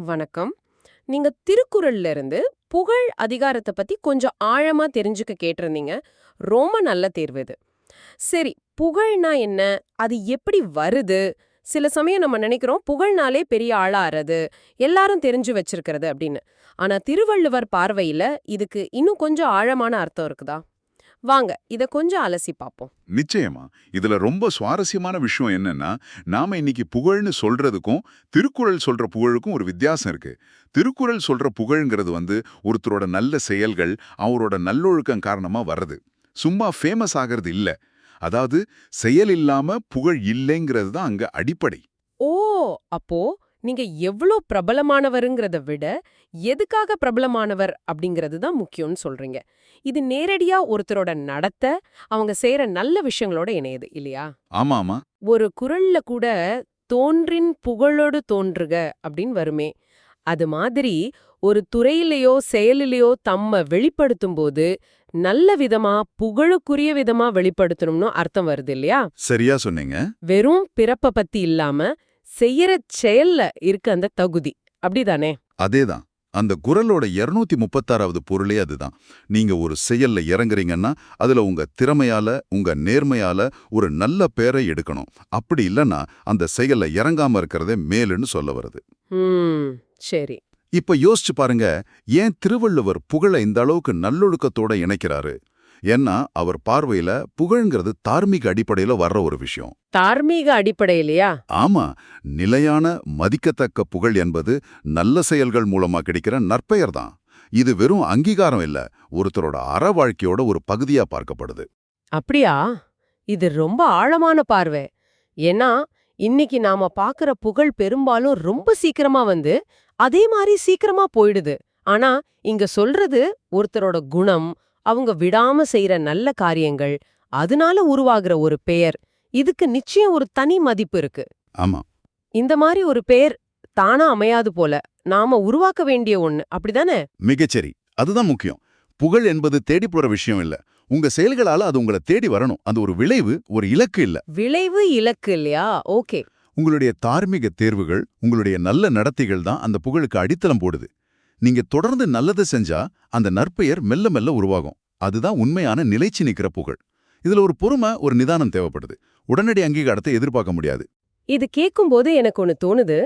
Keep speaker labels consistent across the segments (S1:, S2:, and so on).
S1: வணக்கம். நீங்க திருக்குறள்ல இருந்து புகழ் அதிகாரத்தை பத்தி கொஞ்சம் ஆழமா தெரிஞ்சுக்க கேட்டிருந்தீங்க. ரொம்ப நல்ல தேர்வு இது. சரி புகழ்னா என்ன? அது எப்படி வருது? சில சமயம் நம்ம நினைக்கிறோம் புகழ்னாலே பெரிய ஆளாறது எல்லாரும் தெரிஞ்சு வச்சிருக்கிறது அப்படின்னு. ஆனா திருவள்ளுவர் பார்வையில இதுக்கு இன்னும் கொஞ்சம் ஆழமான அர்த்தம் இருக்குதா? வாங்க இத கொஞ்சம் அலசி பார்ப்போம்
S2: நிச்சயமா. இதுல ரொம்ப சுவாரஸ்யமான விஷயம் என்னன்னா நாம இன்னைக்கு புகழ்னு சொல்றதுக்கும் திருக்குறள் சொல்ற புகழுக்கும் ஒரு வித்தியாசம் இருக்கு. திருக்குறள் சொல்ற புகழ்ங்கிறது வந்து ஒருத்தரோட நல்ல செயல்கள் அவரோட நல்லொழுக்கம் காரணமா வர்றது. சும்மா ஃபேமஸ் ஆகிறது இல்ல. அதாவது செயல் இல்லாம புகழ் இல்லைங்கிறது தான் அங்க அடிப்படை.
S1: ஓ அப்போ நீங்க எவ்ளோ பிரபலமானவருங்கிறத விட எதுக்காக பிரபலமானவர் அப்படிங்கிறது தான் முக்கியம்னு சொல்றீங்க. இது நேரடியா ஒருத்தரோட நடத்த அவங்க செய்யற நல்ல விஷயங்களோட இணையுது இல்லையா?
S2: ஆமா ஆமா
S1: ஒரு குரல்ல கூட தோன்றின் புகழோடு தோன்றுக அப்படின்னு வருமே. அது மாதிரி ஒரு துறையிலையோ செயலிலையோ தம்ம வெளிப்படுத்தும் போது நல்ல விதமா புகழுக்குரிய விதமா வெளிப்படுத்தணும்னு அர்த்தம் வருது இல்லையா?
S2: சரியா சொன்னீங்க.
S1: வெறும் பிறப்ப பத்தி இல்லாம செய்யற செயல்ல இருக்க அந்த தகுதி. அப்படிதானே?
S2: அதேதான். அந்த குரலோட இருநூத்தி முப்பத்தாறாவது பொருளே அதுதான். நீங்க ஒரு செயல்ல இறங்குறீங்கன்னா அதுல உங்க திறமையால உங்க நேர்மையால ஒரு நல்ல பேரை எடுக்கணும். அப்படி இல்லைன்னா அந்த செயல்ல இறங்காம இருக்கிறதே மேலுன்னு சொல்ல வருது.
S1: சரி.
S2: இப்ப யோசிச்சு பாருங்க ஏன் திருவள்ளுவர் புகழை இந்த அளவுக்கு நல்லொழுக்கத்தோட இணைக்கிறாரு? ஏன்னா அவர் பார்வையில புகழ்ங்கிறது தார்மீக அடிப்படையில வர்ற ஒரு விஷயம்.
S1: தார்மீக அடிப்படையிலையா?
S2: ஆமா. நிலையான மதிக்கத்தக்க புகழ் என்பது நல்ல செயல்கள் மூலமா கிடைக்கிற நற்பெயர் தான். இது வெறும் அங்கீகாரம் இல்ல ஒருத்தரோட அற வாழ்க்கையோட ஒரு பகுதியா பார்க்கப்படுது.
S1: அப்படியா? இது ரொம்ப ஆழமான பார்வை. ஏன்னா இன்னைக்கு நாம பாக்குற புகழ் பெரும்பாலும் ரொம்ப சீக்கிரமா வந்து அதே மாதிரி சீக்கிரமா போயிடுது. ஆனா இங்க சொல்றது ஒருத்தரோட குணம் அவங்க விடாம செய்யற நல்ல காரியங்கள் அதனால உருவாகிற ஒரு பெயர். இதுக்கு நிச்சயம் ஒரு தனி மதிப்பு இருக்கு.
S2: ஆமா.
S1: இந்த மாதிரி ஒரு பெயர் தானா அமையாது போல நாம உருவாக்க வேண்டிய ஒண்ணு. அப்படிதானே?
S2: மிகச்சரி. அதுதான் முக்கியம். புகழ் என்பது தேடி போற விஷயம் இல்ல. உங்க செயல்களால அது உங்களை தேடி வரணும். அது ஒரு விளைவு ஒரு இலக்கு இல்ல.
S1: விளைவு இலக்கு இல்லையா? ஓகே.
S2: உங்களுடைய தார்மீக தேர்வுகள் உங்களுடைய நல்ல நடத்தைகள் தான் அந்த புகழுக்கு அடித்தளம் போடுது. நீங்க தொடர்ந்து நல்லது செஞ்சா அந்த நற்பெயர் மெல்ல மெல்ல உருவாகும். அதுதான் உண்மையான நிலைச்சு நிக்கிற புகழ். இதுல ஒரு பொறுமை ஒரு நிதானம் தேவைப்படுது. உடனடி அங்கீகாரத்தை எதிர்பார்க்க முடியாது.
S1: இது கேட்கும்போது எனக்கு ஒன்னு தோணுது.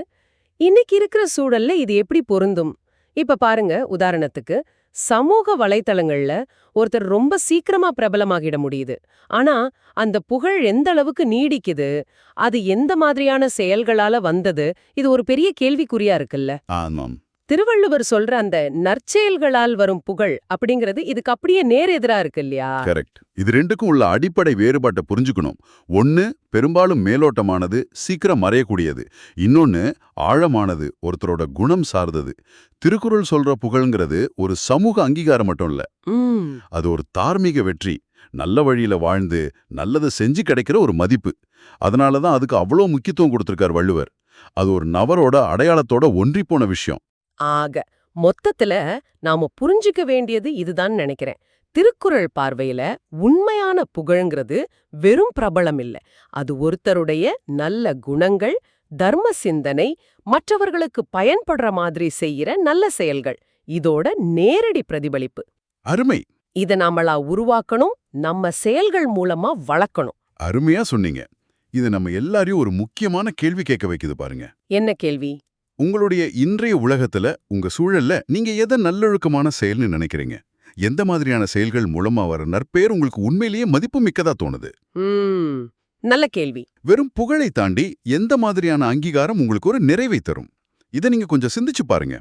S1: இன்னைக்கு இருக்கிற சூழல்ல இது எப்படி பொருந்தும்? இப்ப பாருங்க உதாரணத்துக்கு சமூக வலைத்தளங்கள்ல ஒருத்தர் ரொம்ப சீக்கிரமா பிரபலமாகிட முடியுது. ஆனா அந்த புகழ் எந்த அளவுக்கு நீடிக்குது? அது எந்த மாதிரியான செயல்களால வந்தது? இது ஒரு பெரிய கேள்விக்குறியா இருக்குல்ல?
S2: ஆமாம்.
S1: திருவள்ளுவர் சொல்ற அந்த நற்செயல்களால் வரும் புகழ் அப்படிங்கிறது இதுக்கு அப்படியே நேர் எதிரா இருக்கு இல்லையா?
S2: கரெக்ட் இது ரெண்டுக்கும் உள்ள அடிப்படை வேறுபாட்டை புரிஞ்சுக்கணும். ஒன்னு பெரும்பாலும் மேலோட்டமானது சீக்கிரம் மறையக்கூடியது. இன்னொன்னு ஆழமானது ஒருத்தரோட குணம் சார்ந்தது. திருக்குறள் சொல்ற புகழ்ங்கிறது ஒரு சமூக அங்கீகாரம் மட்டும் இல்ல. அது ஒரு தார்மீக வெற்றி. நல்ல வழியில வாழ்ந்து நல்லதை செஞ்சு கிடைக்கிற ஒரு மதிப்பு. அதனால தான் அதுக்கு அவ்வளோ முக்கியத்துவம் கொடுத்திருக்கார் வள்ளுவர். அது ஒரு நபரோட அடையாளத்தோட ஒன்றிப்போன விஷயம்.
S1: ஆக மொத்தத்துல நாம புரிஞ்சுக்க வேண்டியது இதுதான் நினைக்கிறேன். திருக்குறள் பார்வையில உண்மையான புகழ்ங்கிறது வெறும் பிரபலம் இல்ல. அது ஒருத்தருடைய நல்ல குணங்கள் தர்ம சிந்தனை மற்றவர்களுக்கு பயன்படுற மாதிரி செய்யற நல்ல செயல்கள். இதோட நேரடி பிரதிபலிப்பு.
S2: அருமை.
S1: இத நாமளா உருவாக்கணும் நம்ம செயல்கள் மூலமா வளர்க்கணும்.
S2: அருமையா சொன்னீங்க. இது நம்ம எல்லாரையும் ஒரு முக்கியமான கேள்வி கேட்க வைக்குது பாருங்க.
S1: என்ன கேள்வி?
S2: உங்களுடைய இன்றைய உலகத்துல உங்க சூழல்ல நீங்க எதை நல்லொழுக்கமான செயல்னு நினைக்கிறீங்க? எந்த மாதிரியான செயல்கள் மூலமா வர நற்பெயர் உங்களுக்கு உண்மையிலேயே மதிப்பு மிக்கதா தோணுது?
S1: நல்ல கேள்வி.
S2: வெறும் புகழை தாண்டி எந்த மாதிரியான அங்கீகாரம் உங்களுக்கு ஒரு நிறைவை தரும்? இதை நீங்க கொஞ்சம் சிந்திச்சு பாருங்க.